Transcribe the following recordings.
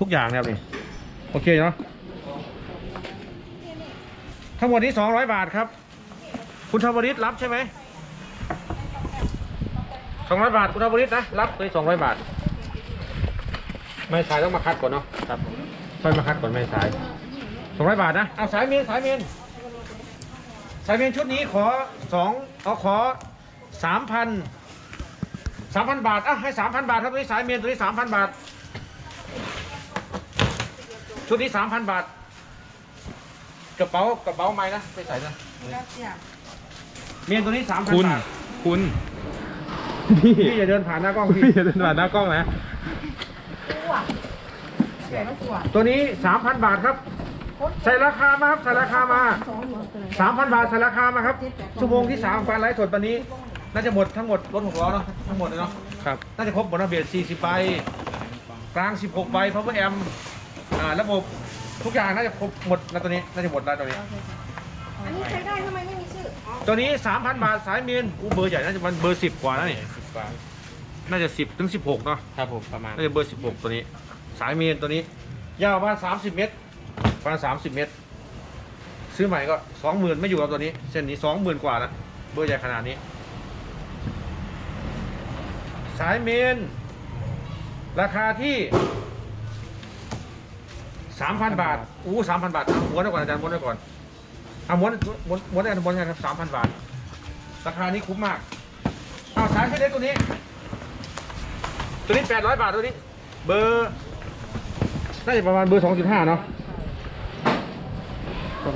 ทุกอย่างนะครับนี่โอเคเนาะทั้งหมดนี้สองร้อยบาทครับ คุณธรรมริตรับใช่ไหมสองร้อยบาทคุณธรรมริตนะรับเลยสองร้อยบาท ไม่สายต้องมาคัดก่อนเนาะครับค่อยมาคัดก่อนไม่สายสองร้อยบาทนะเอาสายเมนสายเมนสายเมนชุดนี้ขอสองเอาขอสามพันสามพันบาทอะให้สามพันบาทครับตัวนี้สายเมนตัวนี้สามพันบาท ชุดนี้สามพันบาท กระเป๋ากระเป๋าไม้นะไปใส่นะเมียนตัวนี้สามพันคุณ บาทคุณ พี่พี่อย่าเดินผ่านหน้ากล้องพี่พี่อย่าเดินผ่านหน้ากล้องนะตัวนี้สามพันบาทครับใส่ราคามาครับใส่ราคามาสามพันบาทใส่ราคามาครับชั่วโมงที่สามการไลฟ์สดวันนี้ น่าจะหมดทั้งหมดรถหกล้อเนาะทั้งหมดเลยเนาะครับ น่าจะครบหมดระเบียด40ใบกลาง 16ใบ power amp อ่าระบบทุกอย่างน่าจะครบหมดนะตัวนี้น่าจะหมดแล้วตัวนี้ อันนี้ใช้ได้ทำไมไม่มีชื่ออ๋อตัวนี้ 3,000 บาทสายเมนอู้เบอร์ใหญ่น่าจะมันเบอร์ 10 กว่านะนี่สิบกว่าน่าจะ 10 ถึง 16เนาะครับผมประมาณน่าจะเบอร์ 16 ตัวนี้ สายเมนตัวนี้ ยาวประมาณ30 เมตรประมาณ30 เมตร ซื้อใหม่ก็ 20,000 ไม่อยู่กับตัวนี้ เส้นนี้ 20,000 กว่านะเบอร์ใหญ่ขนาดนี้ สายเมน ราคาที่ 3,000บาท อู้3,000บาทเอาม้วนไว้ก่อนอาจารย์ม้วนไว้ก่อนเอาม้วนม้วนม้วนได้กันม้วนกันครับ3,000บาท ราคานี้คุ้มมาก เอาสายเล็กตัวนี้ ตัวนี้800บาทตัวนี้ เบอร์น่าจะประมาณเบอร์2.5เนาะ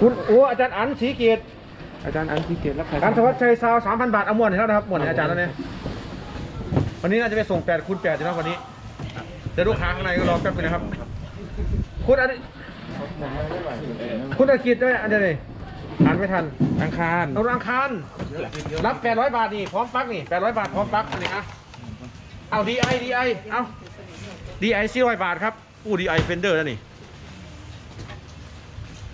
คุณโอ้อาจารย์อันสีเกียรติอาจารย์อันที่เกตรับการธวัชชัยซาวสามพันบาทเอาหมวนให้แล้วนะครับหมวนให้อาจารย์แล้วเนี่ยวันนี้น่าจะไปส่ง8คูณ8ใช่ไหมวันนี้เดี๋ยวลูกค้าข้างในก็รอแป๊บนึงนะครับ คุณอันนี้คุณอากิจด้วยอันเดียวนี่อ่านไม่ทันอังคารเอาอังคารรับ800บาทนี่พร้อมปลั๊กนี่800บาทพร้อมปลั๊กอันนี้อะเอาดีไอดีไอเอาดีไอ400บาทครับอู้ดีไอเฟนเดอร์แล้วนี่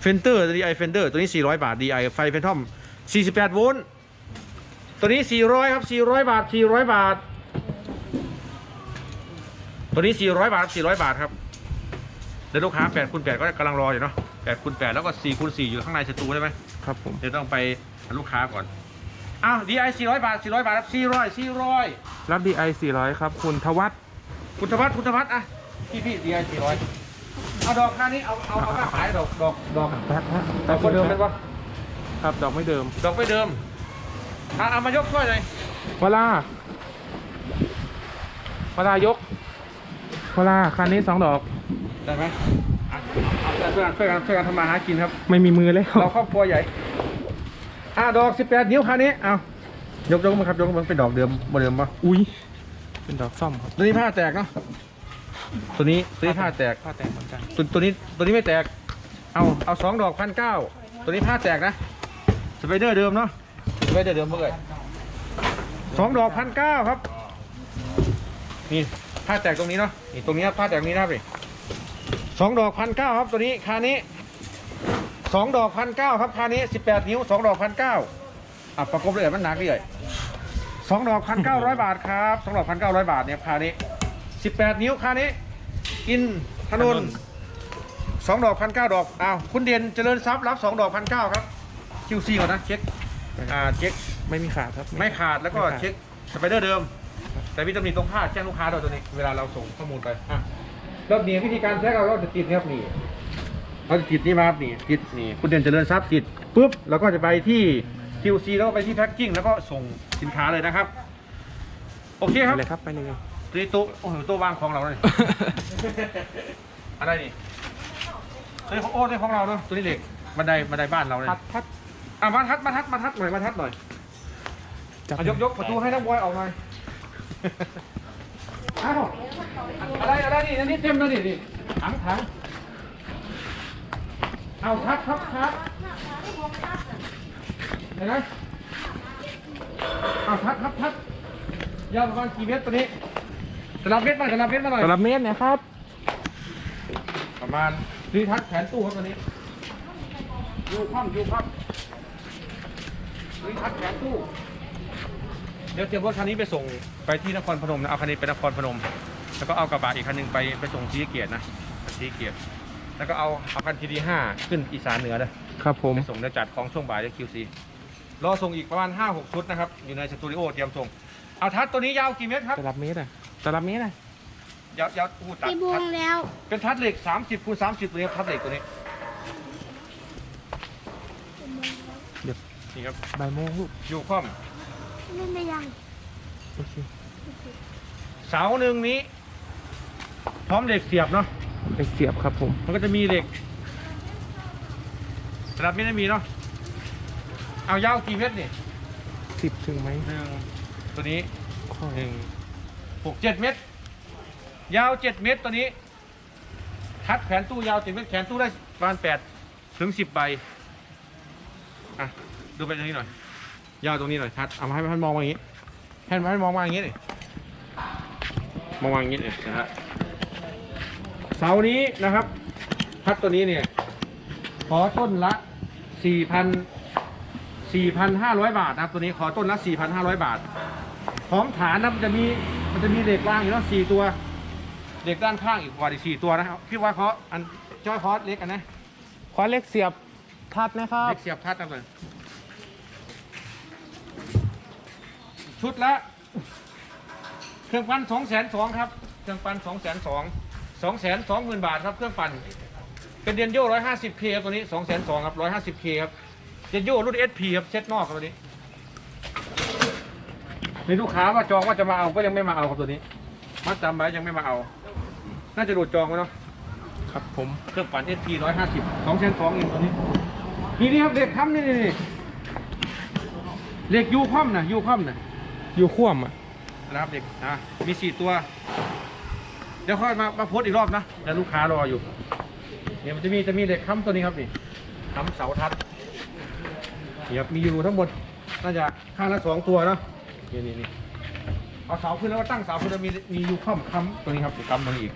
เฟนเดอร์ดีไอเฟนเดอร์ตัวนี้400บาทดีไอไฟเฟนทอม48โวลต์ตัวนี้400ครับ400บาท400บาท ตัวนี้400บาท400บาทครับ เดี๋ยวลูกค้า8คูณ8ก็กำลังรออยู่เนาะ8คูณ8แล้วก็4คูณ4อยู่ข้างในสตูใช่ไหมครับผมเดี๋ยวต้องไปหาลูกค้าก่อนอ้าว DI 400 บาท 400 บาทครับ400 400 รับ DI 400 ครับ คุณทวัฒน์คุณธวัฒน์คุณธวัฒน์อะพี่พี่ DI 400เอาดอกค่านี้เอาเอาเอามาขายดอกดอกดอกแป๊บฮะดอกคนเดิมเป็นปะครับดอกไม่เดิม ดอกไม่เดิมอะเอามายกช่วยหน่อยเวลาเวลายกเวลาคันนี้สองดอก ได้ไหมอะเอาช่วยกันช่วยกันช่วยกันทำมาหากินครับ ไม่มีมือแล้วเราครอบครัวใหญ่ อะดอก18นิ้วคันนี้เอายกยกมาครับยกมาเป็นดอกเดิมโมเดิมปะอุ้ยเป็นดอกซ่อมครับตัวนี้ผ้าแตกเนาะตัวนี้ตัวนี้ผ้าแตกผ้าแตกเหมือนกันตัวตัวนี้ตัวนี้ไม่แตก เอาเอาสองดอกพันเก้าตัวนี้ผ้าแตกนะสไปเดอร์เดิมเนาะสไปเดอร์เดิมเมื่อไงสองดอกพันเก้าครับนี่ผ้าแตกตรงนี้เนาะนี่ตรงนี้ครับผ้าแตกตรงนี้นะครับนี่ สองดอกพันเก้าครับตัวนี้คานี้สองดอกพันเก้าครับคานี้สิบแปดนิ้วสองดอกพันเก้าอะประกบเลยมันหนักเลยสองดอกพันเก้าร้อยบาทครับสองดอกพันเก้าร้อยบาทเนี่ยคานี้สิบแปดนิ้วคานี้อินถนนสองดอกพันเก้าดอกอ้าวคุณเด่นเจริญทรัพย์รับสองดอกพันเก้าครับ QC ก่อนนะเช็คอ่าเช็คไม่มีขาดครับไม่ขาดแล้วก็ไม่ขาดเช็คสไปเดอร์เดิม แต่วิตามินตรงผ้าแจ้งลูกค้าเราตัวนี้ เวลาเราส่งข้อมูลไปอะ แล้วนี่วิธีการแท็กเราเราจะติดนะครับนี่เราจะติดนี่มาครับนี่ติดนี่คุณเด่นเจริญทรัพย์ติดปุ๊บเราก็จะไปที่ QC แล้วก็ไปที่แพ็คกิ้งแล้วก็ส่งสินค้าเลยนะครับ โอเคครับไปเลยครับไปเลยตัวนี้โต๊ะโอ้โหโต๊ะวางของเราเลยอะไรนี่ตัวนี้ของโอ้ตัวนี้ของเราเนาะตัวนี้เหล็กบันไดบันไดบ้านเราเนี่ยพัดพัดอะมาทัดมาทัดมาทัดหน่อยมาทัดหน่อยจับอะยกยกประตูให้นักบอยออกหน่อย อ้าวอะไรอะไรนี่นนี้เต็มแล้วนี่นี่ถังถังเอาทัดครับทัดเห็นไหมเอาทัดครับทัดยาวประมาณกี่เมตรตัวนี้จะรับเมตรมาจะรับเมตรมาหน่อยสำหรับเมตรนะครับ ประมาณนี่ทัดแขนตู้ครับตัวนี้ยูคว่ำยูคว่ำนี่ทัดแขนตู้ เดี๋ยวเตรียมรถคันนี้ไปส่งไปที่นครพนมนะเอาคันนี้ไปนครพนม แล้วก็เอากระบะอีกคันหนึงไปไปส่งศรีสะเกียรตินะสีเกียรติแล้วก็เอาเอาคันทีดีห้าขึ้นอีสานเหนือเลยครับผมไปส่งเดี๋ยวจัดของช่วงบ่ายจะคิวซีรอส่งอีกประมาณ5-6ชุดนะครับอยู่ในสตูดิโอเตรียมส่งเอาทัดตัวนี้ยาวกี่เมตรครับตลับเมตรอะตลับเมตรอะยาวยาวอู้ตัดพี่บวทังดแล้วเป็นทัดเหล็ก30คูณ30ตัวนี้ครับทัดเหล็กตัวนี้เดี๋ยวนี่ครับบ่ายโมงลูกอยู่คอม เล่นได้ยังโอเคเสาหนึ่งนี้ พร้อมเหล็กเสียบเนาะไปเสียบครับผมมันก็จะมีเหล็กสลับไม่ได้มีเนาะเอายาวกี่เมตรนี่สิบถึงไหมหนึ่งตัวนี้ข้อหนึ่งหกเจ็ดเมตร ยาวเจ็ดเมตรตัวนี้ทัดแขนตู้ยาวเจ็ดเมตรแขนตู้ได้ประมาณแปดถึงสิบใบอะดูไปตรงนี้หน่อย ยาวตรงนี้หน่อยทัดเอามาให้ท่านมองมาอย่างนี้ให้ท่านมองมาอย่างนี้เลยมองมาอย่างนี้เลยนะฮะเสานี้นะครับทัดตัวนี้เนี่ย ขอต้นละสี่พันสี่พันห้าร้อยบาทนะครับ ตัวนี้ขอต้นละสี่พันห้าร้อยบาทพร้อมฐานนะมันจะมีมันจะมีเหล็กรางอยู่แล้วสี่ตัวเหล็กด้านข้างอีกกว่าอีกสี่ตัวนะครับพี่ว่าเขาอันจ้อยคอสเล็กกันนะขอเล็กเสียบทัดนะครับ เล็กเสียบทัดกันเลย ชุดละ เครื่องปั้นสองแสนสองครับ เครื่องปั้นสองแสนสองสองแสนสองหมื่นบาทครับเครื่องปั้นเป็นเดียนโย่ร้อยห้าสิบเคครับตัวนี้สองแสนสองครับร้อยห้าสิบเคครับเดียนโย่รุ่นเอสพีครับเซ็ตนอกครับตัวนี้มีลูกค้าว่าจองว่าจะมาเอาก็ยังไม่มาเอาครับตัวนี้มัดจำไว้ยังไม่มาเอา น่าจะโดดจองไว้เนาะครับผมเครื่องปั่น SP ร้อยห้าสิบสองเซนสองเองตัวนี้นี่นี่ครับเหล็กค้ำนี่นี่นี่เหล็กยูคว่ำนะยูคว่ำนะ อยู่ข่วมอะนะครับเด็กอะมีสี่ตัว เดี๋ยวค่อยมามาโพสต์อีกรอบนะเดี๋ยวลูกค้ารออยู่เนี่ยมันจะมีจะมีเหล็กค้ำตัวนี้ครับนี่ค้ำเสาทัดนี่ครับมีอยู่ทั้งหมดน่าจะข้างละสองตัวเนาะนี่นี่นี่เอาเสาขึ้นแล้วก็ตั้งเสาขึ้นแล้วมีมียูคว่ำค้ำตัวนี้ครับค้ำตัวนี้อีก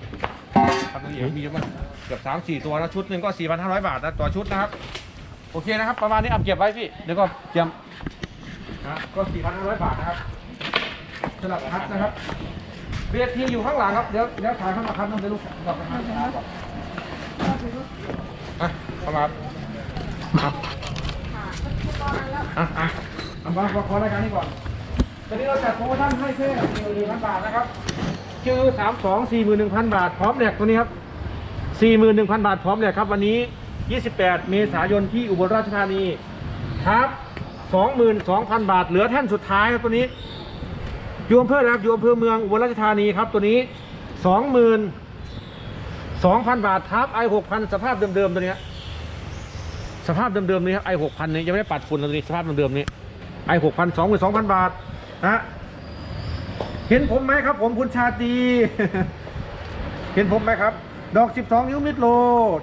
ค้ำตัวนี้อีกมีเยอะมากเกือบสามสี่ตัวนะชุดหนึ่งก็สี่พันห้าร้อยบาทนะต่อชุดนะครับ โอเคนะครับ ประมาณนี้เอาเก็บไว้พี่เดี๋ยวก็เตรียมนะก็สี่พันห้าร้อยบาทนะครับ สลับพัดนะครับเวทีอยู่ข้างหลังครับ เดี๋ยวเดี๋ยวถ่ายข้างหลังครับน้องเดลูกกลับไปหาค้าก่อนอะเข้ามาครับอะอะเอามาขอรายการนี้ก่อนตอนนี้เราจัดโปรโมชั่นให้แค่หนึ่งพันบาทนะครับคือสามสองสี่หมื่นหนึ่งพันบาทพร้อมแหลกตัวนี้ครับสี่หมื่นหนึ่งพันบาทพร้อมแหลกครับ วันนี้ยี่สิบแปดเมษายนที่อุบลราชธานีครับสองหมื่นสองพันบาทเหลือแท่นสุดท้ายครับตัวนี้ อยู่อำเภอนะครับอยู่อำเภอเมืองอุบลราชธานีครับตัวนี้สองหมื่นสองพันบาททับไอหกพันสภาพเดิมๆตัวเนี้ยสภาพเดิมๆนี้ครับไอหกพันนี้ยังไม่ได้ปัดฝุ่นเลยตัวนี้สภาพเดิมๆนี้ไอหกพันสองหมื่นสองพันบาทนะเห็นผมไหมครับ ผมคุณชาตรีเห็นผมไหมครับ ดอก12นิ้วมิดโล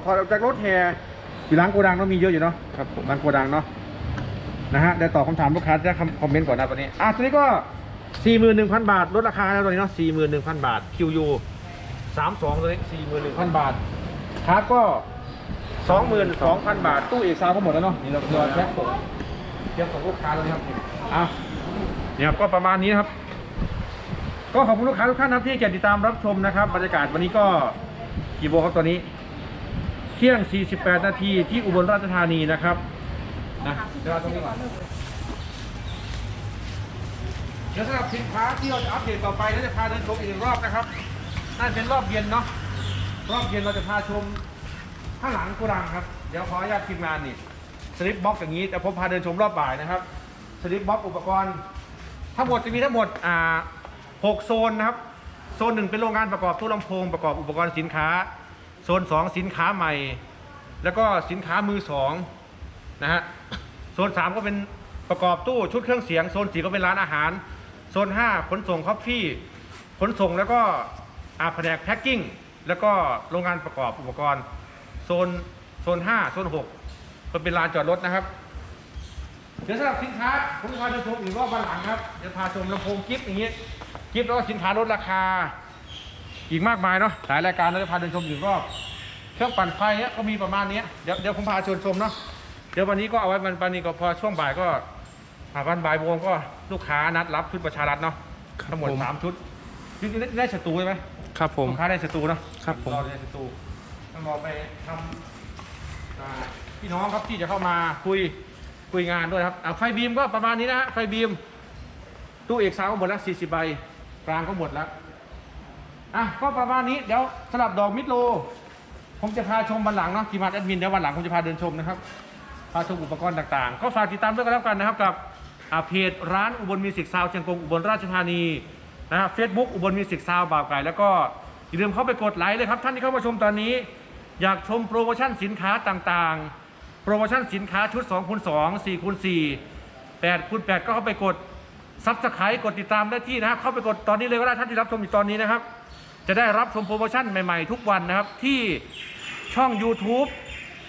ถอดออกจากรถแห่อยู่หลังโกดังเนาะมีเยอะอยู่เนาะครับผมหลังโกดังเนาะนะฮะเดี๋ยวตอบคำถามลูกค้าจะคอมเมนต์ก่อนนะตัวนี้อะตัวนี้ก็ 41,000 บาท ลดราคาแล้วตัวนี้เนาะ41,000 บาท QU 32ตัวนี้41,000 บาทชาร์จก็ 22,000 บาท ตู้เอกซาวก็หมดแล้วเนาะนี่เราเรอแพ็คส่งเตรียมส่งลูกค้าแล้วนะครับอะเนี่ยครับก็ประมาณนี้นะครับ ก็ขอบคุณลูกค้าทุกท่านนะครับที่ติดตามรับชมนะครับบรรยากาศวันนี้ก็กี่โมงครับตอนนี้เที่ยง 48 นาทีที่อุบลราชธานีนะครับนะเดี๋ยวเราตรงนี้ก่อน ดี๋ยวสำหรับสินค้าที่เราจะอัปเดตต่อไปเราจะพาเดินชมอีกหนึ่งรอบนะครับน่าจะเป็นรอบเย็นเนาะรอบเย็นเราจะพาชมข้างหลังโกดังครับเดี๋ยวขออนุญาตทีมงานนี่สลิปบ็อกอย่างนี้แต่ผมพาเดินชมรอบบ่ายนะครับสลิปบ็อกอุปกรณ์ ทั้งหมดจะมีทั้งหมดอ่าหกโซนนะครับโซนหนึ่งเป็นโรงงานประกอบตู้ลำโพงประกอบอุปกรณ์สินค้า โซนสองสินค้าใหม่ แล้วก็สินค้ามือสองนะฮะโซน 3 ก็เป็นประกอบตู้ชุดเครื่องเสียง โซน 4 ก็เป็นร้านอาหาร โซน 5 ขนส่งคอฟฟี่ ขนส่งแล้วก็อาแผนกแพ็คกิ้ง แล้วก็โรงงานประกอบอุปกรณ์ โซน โซน 5 โซน6ก็เป็นลานจอดรถนะครับ เดี๋ยวสำหรับสินค้าผมจะพาเดินชมอีกรอบวันหลังครับ จะพาชมลำโพงกิฟต์อย่างเงี้ยกิฟต์แล้วก็สินค้าลดราคา อีกมากมายเนาะ หลายรายการเราจะพาเดินชมอีกรอบ เครื่องปั่นไฟเนี้ยก็มีประมาณเนี้ยเดี๋ยวเดี๋ยวผมพาชวนชมเนาะ เดี๋ยววันนี้ก็เอาไว้วันวันนี้ก็พอช่วงบ่ายก็ หาวันบ่ายโมงก็ลูกค้านัดรับชุดประชารัฐเนาะครับทั้งหมดผม สามชุดชุดนี้ได้ได้สตูใช่ไหมครับผม ลูกค้าได้สตูเนาะครับผม เราได้สตูต้องรอไปทำอ่าพี่น้องครับที่จะเข้ามาคุยคุยงานด้วยครับเอาไฟบีมก็ประมาณนี้นะฮะไฟบีมตู้เอกสาวก็หมดแล้ว40ใบกลางก็หมดแล้วอะก็ประมาณนี้เดี๋ยวสลับดอกมิดโล ผมจะพาชมวันหลังเนาะทีมงานแอดมินเดี๋ยววันหลังผมจะพาเดินชมนะครับ พาชมอุปกรณ์ต่างๆ ก็ฝากติดตามด้วยกันแล้วกันนะครับกับอ่า เพจร้านอุบลมิวสิกซาวเชียงกงอุบลราชธานีนะฮะเฟซบุ๊กอุบลมิวสิกซาวบ่าวไก่ แล้วก็อย่าลืมเข้าไปกดไลค์เลยครับ ท่านที่เข้ามาชมตอนนี้ อยากชมโปรโมชั่นสินค้าต่างๆ โปรโมชั่นสินค้าชุด2คูณ2 4คูณ4 8คูณ8ก็เข้าไปกดซับสไครต์กดติดตามได้ที่นะครับเข้าไปกดตอนนี้เลยก็ได้ท่านที่รับชมอยู่ตอนนี้นะครับ จะได้รับชมโปรโมชั่นใหม่ๆ ทุกวันนะครับที่ช่อง YouTube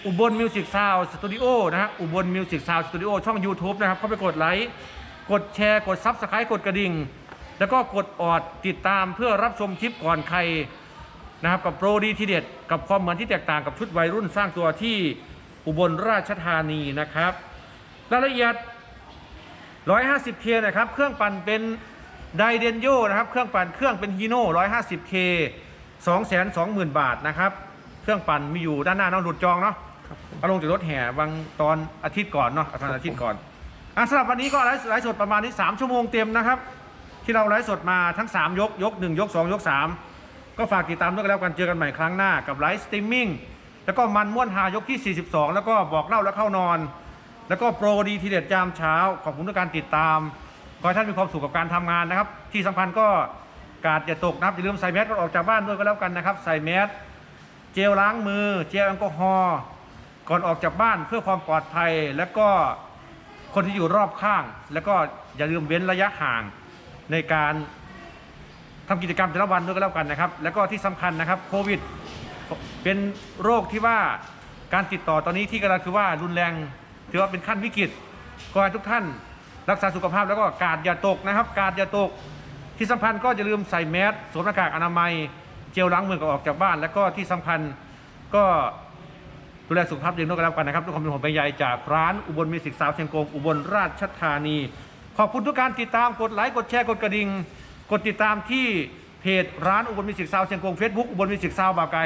อุบลมิวสิกซาวสตูดิโอนะฮะอุบลมิวสิกซาวสตูดิโอช่อง YouTube นะครับเข้าไปกดไลค์กดแชร์กดซับสไครต์กดกระดิ่ง แล้วก็กดออดติดตามเพื่อรับชมคลิปก่อนใครนะครับกับโปรดีทีเด็ด กับความเหมือนที่แตกต่างกับชุดวัยรุ่นสร้างตัวที่อุบลราชธานีนะครับรายละเอียด 150K นะครับ เครื่องปั่นเป็นไดเดนโยนะครับ เครื่องปั่นเครื่องเป็นฮีโน่ 150K 220,000 บาทนะครับ เครื่องปั่นมีอยู่ด้านหน้าน้องหลุดจองเนาะ ครับผม เอาลงจากรถแห่บางตอนอาทิตย์ก่อนเนาะอาทิตย์อาทิตย์ก่อนอะสำหรับวันนี้ก็ไลฟ์ไลฟ์สดประมาณนี้ 3 ชั่วโมงเต็มนะครับ ที่เราไลฟ์สดมาทั้ง 3 ยก ยก 1 ยก 2 ยก 3 ก็ฝากติดตามด้วยกันแล้วกันเจอกันใหม่ครั้งหน้ากับไลฟ์สตรีมมิ่งแล้วก็มันม่วนหายกที่ 42 แล้วก็บอกเล่าแล้วเข้านอน แล้วก็โปรดีทีเด็ดยามเช้า ขอบคุณทุกการติดตาม ขอให้ท่านมีความสุขกับการทำงานนะครับ ที่สำคัญก็กาดอย่าตกนะครับอย่าลืมใส่แมสก่อนออกจากบ้านด้วยก็แล้วกันนะครับ ใส่แมส เจลล้างมือ เจลแอลกอฮอล์ ก่อนออกจากบ้านเพื่อความปลอดภัย แล้วก็คนที่อยู่รอบข้าง แล้วก็อย่าลืมเว้นระยะห่างในการทำกิจกรรมแต่ละวันด้วยก็แล้วกันนะครับ แล้วก็ที่สำคัญนะครับโควิดเป็นโรคที่ว่าการติดต่อตอนนี้ที่กำลังคือว่ารุนแรงถือว่าเป็นขั้นวิกฤตขอให้ทุกท่าน รักษาสุขภาพแล้วก็กาดอย่าตกนะครับ กาดอย่าตกที่สำคัญก็อย่าลืมใส่แมสสวมหน้ากากอนามัย เจลล้างมือก่อนออกจากบ้าน แล้วก็ที่สำคัญก็ ดูแลสุขภาพตัวเองด้วยกันแล้วกันนะครับด้วยความเป็นห่วงเป็นใยจากร้านอุบลมิวสิกสาวเชียงกงอุบลราชธานี ขอบคุณทุกการติดตามกดไลค์กดแชร์กดกระดิ่งกดติดตามที่เพจร้านอุบลมิวสิกซาวเชียงกงเฟซบุ๊กอุบลมิวสิกซาวบาไก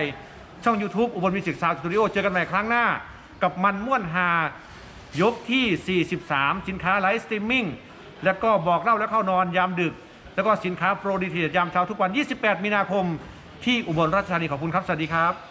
ช่อง YouTube อุบลมิวสิกซาวสตูดิโอเจอกันใหม่ครั้งหน้า กับมันม่วนฮายกที่ 43 สินค้าไลฟ์สตรีมมิ่งแล้วก็บอกเล่าแล้วเข้านอนยามดึก แล้วก็สินค้าโปรดีทียามเช้าทุกวัน 28 มีนาคม ที่อุบลราชธานีขอบคุณครับ สวัสดีครับ